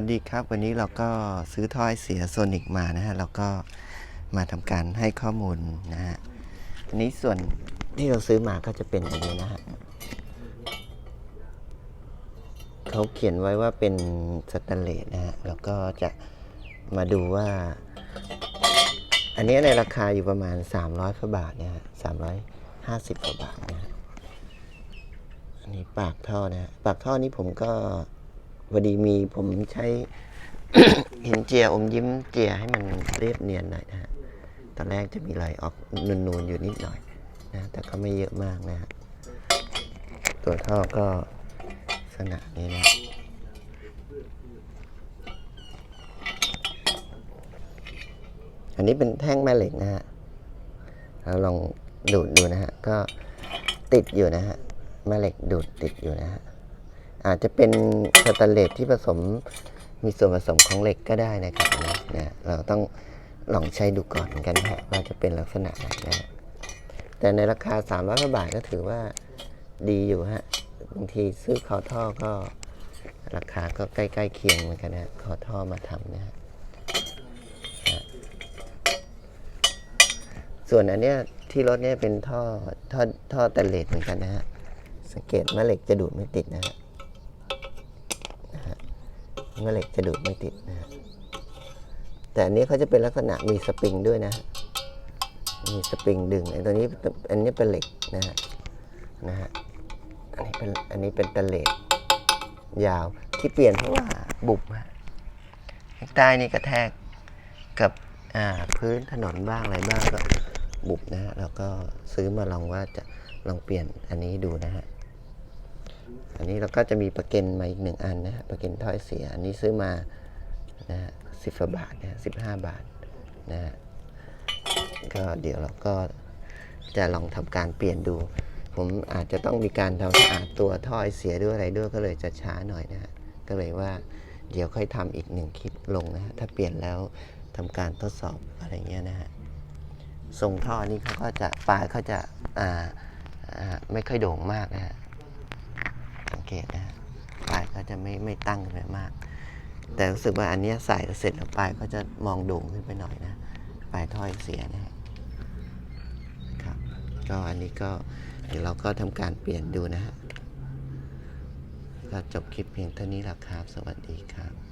สวัสดีครับ วันนี้เราก็ซื้อถ้อยเสียโซนิกมานะฮะ แล้วก็มาทำการให้ข้อมูลนะฮะอันนี้ส่วนที่เราซื้อมาก็จะเป็นอย่างนี้นะฮะเขาเขียนไว้ว่าเป็นสแตนเลสนะฮะ แล้วก็จะมาดูว่า อันนี้ในราคาอยู่ประมาณ 300กว่าบาทนะฮะ350กว่าบาทนะอันนี้ปากท่อนะฮะ ปากท่อนี้ผมก็ พอดีมีผมใช้เห็นเจียอมยิ้มเจียให้มันเรียบเนียนหน่อยนะฮะตอนแรกจะมีรอยออกนูนๆอยู่นิดหน่อยนะแต่ก็ไม่เยอะมากนะฮะตัวท่อก็ลักษณะนี้นะอันนี้เป็นแท่งแม่เหล็กนะฮะเราลองดูดดูนะฮะ ก็ติดอยู่นะฮะ แม่เหล็กดูดติดอยู่นะฮะ อาจจะเป็นสแตนเลสที่ผสมมีส่วนผสมของเหล็กก็ได้นะครับนะนะเราต้องลองใช้ดูก่อนกันฮะว่าจะเป็นลักษณะไหนนะฮะแต่ในราคา 300กว่าบาทก็ถือว่าดีอยู่ฮะบางทีซื้อคอท่อก็ราคาก็ใกล้ๆเคียงเหมือนกันนะคอท่อมาทำนะฮะส่วนอันเนี้ยที่รถเนี่ยเป็นท่อท่อท่อแตนเลสเหมือนกันนะฮะสังเกตแม่เหล็กจะดูดไม่ติดนะฮะ แม่เหล็กจะดูดไม่ติดนะฮะแต่อันนี้เขาจะเป็นลักษณะมีสปริงด้วยนะฮะมีสปริงดึงไอ้ตัวนี้อันนี้เป็นเหล็กนะฮะนะฮะอันนี้เป็นอันนี้เป็นตนเลสยาวที่เปลี่ยนเพราะว่าบุบฮะข้าใต้นี่กระแทกกับอ่าพื้นถนนบ้างอะไรบ้างก็บุบนะฮะแล้วก็ซื้อมาลองว่าจะลองเปลี่ยนอันนี้ดูนะฮะ อันนี้เราก็จะมีประเก็นมาอีกหนึ่งอันนะฮะประเก็นถ้อยเสีย อันนี้ซื้อมานะฮะสิบบาทนะสิบห้าบาทนะฮะก็เดี๋ยวเราก็จะลองทำการเปลี่ยนดู ผมอาจจะต้องมีการทำสะอาดตัวถ้อยเสียด้วยอะไรด้วยก็เลยจะช้าหน่อยนะฮะก็เลยว่าเดี๋ยวค่อยทำอีกหนึ่งคลิปลงนะฮะถ้าเปลี่ยนแล้วทำการทดสอบอะไรเงี้ยนะฮะทรงท่อนี้เขาก็จะปลายเขาจะอ่าอ่าไม่ค่อยโด่งมากนะฮะ เกตนะปลายก็จะไม่ไม่ตั้งขึ้นไปมาก แต่รู้สึกว่าอันนี้ใส่เสร็จแล้วปลายก็จะมองโด่งขึ้นไปหน่อยนะปลายถ้อยเสียนะครับก็อันนี้ก็เดี๋ยวเราก็ทำการเปลี่ยนดูนะฮะก็จบคลิปเพียงเท่านี้ละครับ สวัสดีครับ